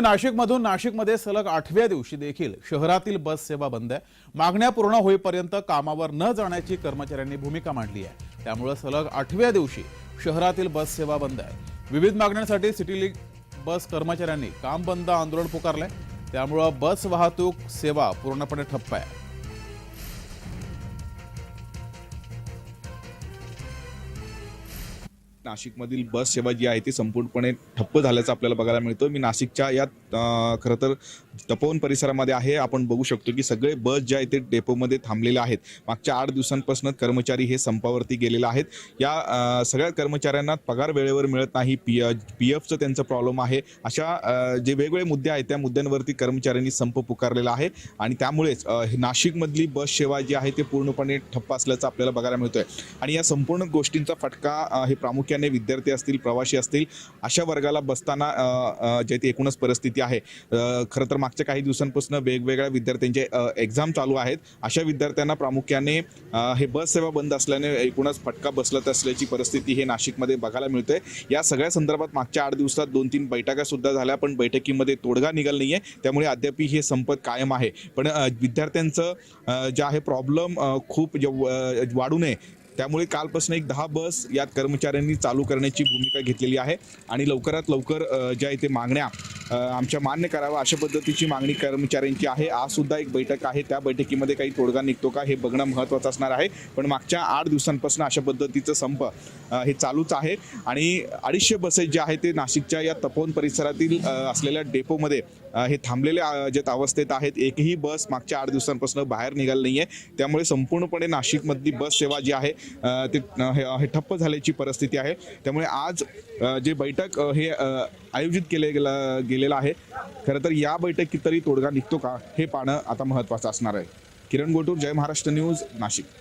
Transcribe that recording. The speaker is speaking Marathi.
नाशिकमधून नाशिकमध्ये सलग आठव्या दिवशी देखील शहरातील बस सेवा बंद आहे. मागण्या पूर्ण होईपर्यंत कामावर न जाण्याची कर्मचाऱ्यांनी भूमिका मांडली आहे. त्यामुळे सलग आठव्या दिवशी शहरातील बस सेवा बंद आहे. विविध मागण्यांसाठी सिटी लीग बस कर्मचाऱ्यांनी काम बंद आंदोलन पुकारलंय. त्यामुळं बस वाहतूक सेवा पूर्णपणे ठप्प आहे. नाशिकमधील बस सेवा जी आहे ती संपूर्णपणे ठप्प झाल्याचं आपल्याला बघायला मिळतं मी नाशिकच्या या खरं तर तपोवन परिसरामध्ये आहे. आपण बघू शकतो की सगळे बस जे आहे ते डेपोमध्ये थांबलेले आहेत मागच्या आठ दिवसांपासून कर्मचारी हे संपावरती गेलेले आहेत. या सगळ्या कर्मचाऱ्यांना पगार वेळेवर मिळत नाही. पी पी एफचं त्यांचं प्रॉब्लेम आहे. अशा जे वेगवेगळे मुद्दे आहेत त्या मुद्द्यांवरती कर्मचाऱ्यांनी संप पुकारलेला आहे. आणि त्यामुळेच हे नाशिकमधली बस सेवा जी आहे ते पूर्णपणे ठप्प असल्याचं आपल्याला बघायला मिळतोय. आणि या संपूर्ण गोष्टींचा फटका हे प्रामुख्याने विद्यार्थी असतील प्रवासी असतील अशा वर्गाला बसताना अ, जे ती एकूणच परिस्थिती आहे. खरं तर मागच्या काही दिवसांपासून वेगवेगळ्या विद्यार्थ्यांचे एक्झाम चालू आहेत. अशा विद्यार्थ्यांना प्रामुख्याने हे बस सेवा बंद असल्याने एकूणच फटका बसलत असल्याची परिस्थिती हे नाशिकमध्ये बघायला मिळते या सगळ्या संदर्भात मागच्या आठ दिवसात दोन तीन बैठका सुद्धा झाल्या पण बैठकीमध्ये तोडगा निघाल आहे त्यामुळे अद्याप हे संपत कायम आहे. पण विद्यार्थ्यांचं जे आहे प्रॉब्लेम खूप वाढू नये. त्यामुळे कालपासून एक दहा बस यात कर्मचाऱ्यांनी चालू करण्याची भूमिका घेतलेली आहे आणि लवकरात लवकर ज्या इथे मागण्या आमच्या मान्य करावा अशा पद्धतीची मागणी कर्मचाऱ्यांची आहे. आज सुद्धा एक बैठक आहे. त्या बैठकीमध्ये काही तोडगा निघतो का हे बघणं महत्त्वाचं असणार आहे. पण मागच्या आठ दिवसांपासून अशा पद्धतीचं संप हे चालूच आहे. आणि अडीचशे बसेस जे आहेत ते नाशिकच्या या तपोवन परिसरातील असलेल्या डेपोमध्ये हे थांबलेले अ, ज्यात अवस्थेत आहेत एकही बस मागच्या आठ दिवसांपासून बाहेर निघाली नाही आहे त्यामुळे संपूर्णपणे नाशिकमधली बस सेवा जी आहे ते हे हे ठप्प झाल्याची परिस्थिती आहे. त्यामुळे आज जे बैठक हे आयोजित केले गेलं गेलेलं आहे. खरं तर या बैठकीत तरी तोडगा निघतो का हे पाहणं आता महत्त्वाचं असणार आहे. किरण गोटूर जय महाराष्ट्र न्यूज नाशिक.